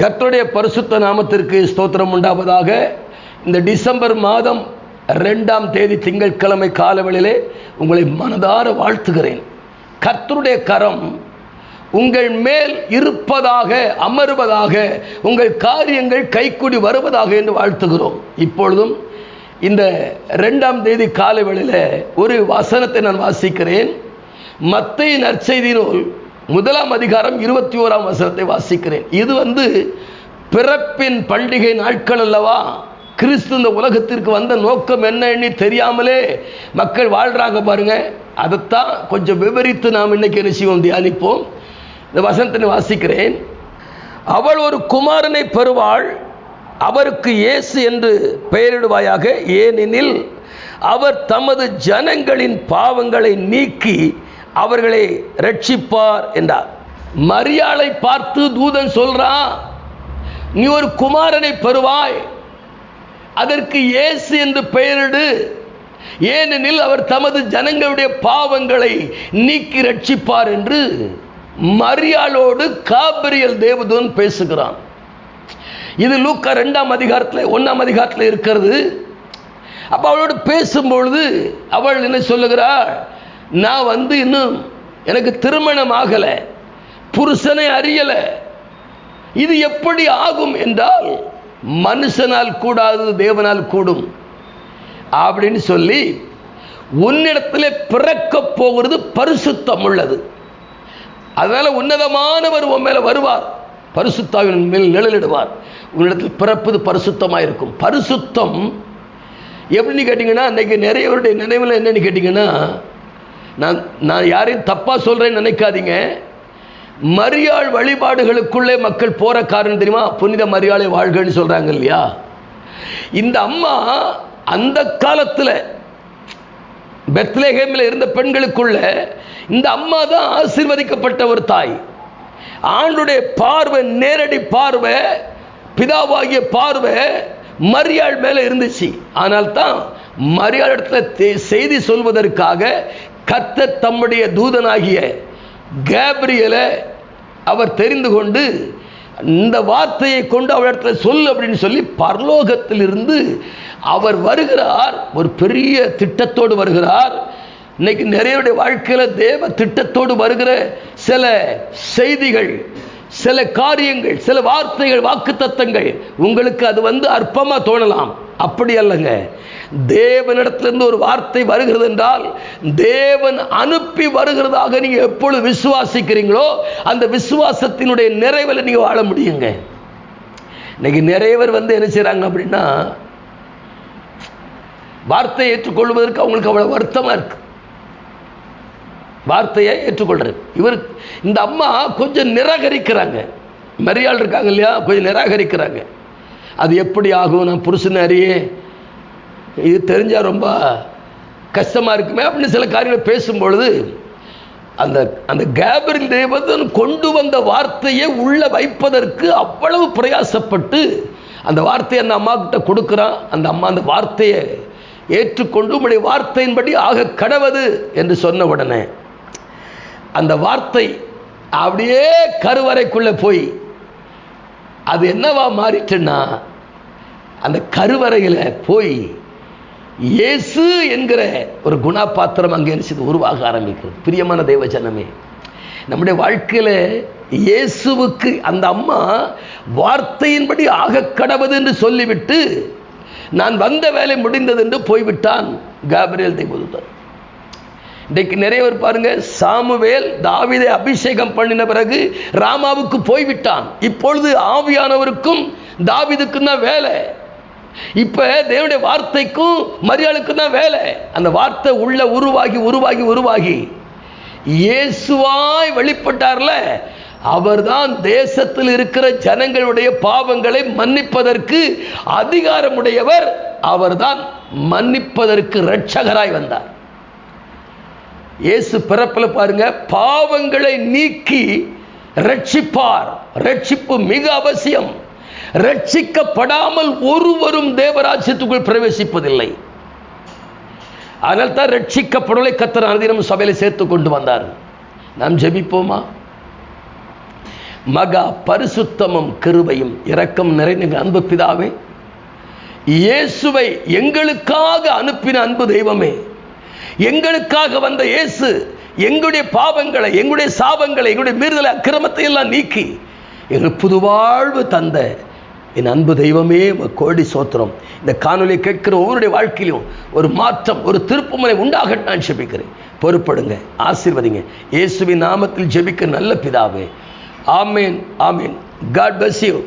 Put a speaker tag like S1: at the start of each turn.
S1: கர்த்தருடைய பரிசுத்த நாமத்திற்கு ஸ்தோத்திரம் உண்டாவதாக. இந்த டிசம்பர் மாதம் ரெண்டாம் தேதி திங்கட்கிழமை காலவெளியிலே உங்களை மனதார வாழ்த்துகிறேன். கர்த்தருடைய கரம் உங்கள் மேல் இருப்பதாக அமருவதாக உங்கள் காரியங்கள் கைக்குடி வருவதாக என்று வாழ்த்துகிறோம். இப்பொழுதும் இந்த ரெண்டாம் தேதி காலவெளியில் ஒரு வசனத்தை நான் வாசிக்கிறேன். மத்திய நற்செய்தி நூல் முதலாம் அதிகாரம் இருபத்தி ஓராம் வசனத்தை வாசிக்கிறேன். இது வந்து பிறப்பின் பண்டிகை நாட்கள் அல்லவா? கிறிஸ்து இந்த உலகத்திற்கு வந்த நோக்கம் என்ன எண்ணி தெரியாமலே மக்கள் வாழ்றாங்க பாருங்க. அதைத்தான் கொஞ்சம் விவரித்து நாம் இன்னைக்கு என்ன செய்வோம்? தியானிப்போம். இந்த வசனத்தை வாசிக்கிறேன். அவள் ஒரு குமாரனை பெறுவாள். அவருக்கு இயேசு என்று பெயரிடுவாயாக. ஏனெனில் அவர் தமது ஜனங்களின் பாவங்களை நீக்கி அவர்களை ரட்சிப்பார் என்றார். மரியாளை பார்த்து தூதன் சொல்றான் நீ ஒரு குமாரனை பெறுவாய். அதற்கு இயேசு என்று பெயரிடு. ஏனெனில் அவர் தமது ஜனங்களுடைய பாவங்களை நீக்கி ரட்சிப்பார் என்று மரியாளோடு காபிரியல் தேவதூன் பேசுகிறான். இது லூக்கா ரெண்டாம் அதிகாரத்தில் ஒன்றாம் அதிகாரத்தில் இருக்கிறது. அப்போ அவளோடு பேசும்பொழுது அவள் என்ன சொல்லுகிறாள்? நான் வந்து இன்னும் எனக்கு திருமணம் ஆகலை புருஷனை அறியலை. இது எப்படி ஆகும் என்றால் மனுஷனால் கூடாது தேவனால் கூடும் அப்படின்னு சொல்லி உன்னிடத்தில் பிறக்க போகிறது பரிசுத்தம் உள்ளது. அதனால் உன்னதமானவர் உன் மேலே வருவார். பரிசுத்தாவின் மேல் நிழலிடுவார். உன்னிடத்தில் பிறப்பது பரிசுத்தமாக இருக்கும். பரிசுத்தம் எப்படின்னு கேட்டிங்கன்னா அன்றைக்கி நிறையவருடைய நினைவில் என்னென்னு கேட்டிங்கன்னா நான் நான் யாரையும் தப்பாக சொல்கிறேன்னு நினைக்காதீங்க. மரியாள் வழிபாடுகளுக்குள்ளே மக்கள் போகிற காரணம் தெரியுமா? புனித மரியாளை வாழ்கன்னு சொல்கிறாங்க இல்லையா? இந்த அம்மா அந்த காலத்தில் பெத்லேஹேமில் இருந்த பெண்களுக்குள்ள இந்த அம்மா தான் ஆசீர்வதிக்கப்பட்ட ஒரு தாய். ஆண்டுடைய பார்வை நேரடி பார்வை பிதாவாகிய பார்வை மரியாள் மேலே இருந்துச்சு. ஆனால் தான் மரியாள் இடத்துல செய்தி சொல்வதற்காக கத்த தம்முடைய தூதனாகிய கேப்ரியலை அவர் தெரிந்து கொண்டு இந்த வார்த்தையை கொண்டு அவரிடத்துல சொல் அப்படின்னு சொல்லி பரலோகத்திலிருந்து அவர் வருகிறார். ஒரு பெரிய திட்டத்தோடு வருகிறார். இன்னைக்கு நிறையருடைய வாழ்க்கையில் தேவ திட்டத்தோடு வருகிற சில செய்திகள் சில காரியங்கள் சில வார்த்தைகள் வாக்கு தத்தங்கள் உங்களுக்கு அது வந்து அற்பமாக தோணலாம். அப்படி அல்லங்க. தேவனிடத்திலிருந்து ஒரு வார்த்தை வருகிறது என்றால் தேவன் அனுப்பி வருகிறதாக நீங்கள் எப்பொழுது விசுவாசிக்கிறீங்களோ அந்த விசுவாசத்தினுடைய நிறைவில் நீங்கள் வாழ முடியுங்க. இன்னைக்கு நிறைய பேர் வந்து என்ன செய்கிறாங்க அப்படின்னா வார்த்தையை ஏற்றுக்கொள்வதற்கு அவங்களுக்கு அவ்வளோ வருத்தமாக இருக்கு. வார்த்தையை ஏற்றுக்கொள்றது. இவர் இந்த அம்மா கொஞ்சம் நிராகரிக்கிறாங்க. மரியாள் இருக்காங்க இல்லையா? கொஞ்சம் நிராகரிக்கிறாங்க. அது எப்படி ஆகும்? நான் புருஷன் அறியே இது தெரிஞ்சால் ரொம்ப கஷ்டமாக இருக்குமே அப்படின்னு சில காரியங்களை பேசும்பொழுது அந்த அந்த கேபரில் தேவதன் கொண்டு வந்த வார்த்தையை உள்ள வைப்பதற்கு அவ்வளவு பிரயாசப்பட்டு அந்த வார்த்தையை அந்த அம்மா கிட்ட கொடுக்குறான். அந்த அம்மா அந்த வார்த்தையை ஏற்றுக்கொண்டு உங்களுடைய வார்த்தையின்படி ஆக கடவது என்று சொன்ன உடனே அந்த வார்த்தை அப்படியே கருவறைக்குள்ளே போய் அது என்னவா மாறிட்டுன்னா அந்த கருவறையில் போய் இயேசு என்கிற ஒரு குணாபாத்திரம் அங்கே இருந்துச்சு உருவாக ஆரம்பிக்கிறது. பிரியமான தெய்வ ஜனமே நம்முடைய வாழ்க்கையில் இயேசுவுக்கு அந்த அம்மா வார்த்தையின்படி ஆக கடவுது என்று சொல்லிவிட்டு நான் வந்த வேலை முடிந்தது என்று போய்விட்டான் காபிரியல் தெய்வதூதன் இன்றைக்கு நிறைய பேர் பாருங்க சாமுவேல் தாவிதை அபிஷேகம் பண்ணின பிறகு ராமாவுக்கு போய்விட்டான். இப்பொழுது ஆவியானவருக்கும் தாவிதுக்கும் தான் வேலை. இப்போ தேவனுடைய வார்த்தைக்கும் மரியாளுக்கும் தான் வேலை. அந்த வார்த்தை உள்ள உருவாகி உருவாகி உருவாகி. இயேசுவாய் வெளிப்பட்டார்ல அவர்தான் தேசத்தில் இருக்கிற ஜனங்களுடைய பாவங்களை மன்னிப்பதற்கு அதிகாரமுடையவர். அவர்தான் மன்னிப்பதற்கு இரட்சகராய் வந்தார். இயேசு பிறப்பில் பாருங்க பாவங்களை நீக்கி ரட்சிப்பார். ரட்சிப்பு மிக அவசியம். ரட்சிக்கப்படாமல் ஒருவரும் தேவராஜ்யத்துக்குள் பிரவேசிப்பதில்லை. அதனால் தான் ரட்சிக்கப்படலை கத்தர் அனுதினம் சபையில் சேர்த்து கொண்டு வந்தார். நாம் ஜெபிப்போமா? மகா பரிசுத்தமும் கிருபையும் இரக்கம் நிறைந்த அன்பு பிதாவே இயேசுவை எங்களுக்காக அனுப்பின அன்பு தெய்வமே எங்களுக்காக வந்த இயேசு எங்களுடைய பாவங்களை எங்களுடைய சாபங்களை எங்களுடைய மீறுதலை அக்கிரமத்தை எல்லாம் நீக்கி எங்களுக்கு புது வாழ்வு தந்த என் அன்பு தெய்வமே கோடி சோத்திரம். இந்த காணொலியை கேட்கிற ஒவ்வொருடைய வாழ்க்கையிலும் ஒரு மாற்றம் ஒரு திருப்புமலை உண்டாக நான் ஜெபிக்கிறேன். பொறுப்படுங்க ஆசீர்வதிங்க. இயேசுவின் நாமத்தில் ஜெபிக்க நல்ல பிதாவே. Amen amen. God bless you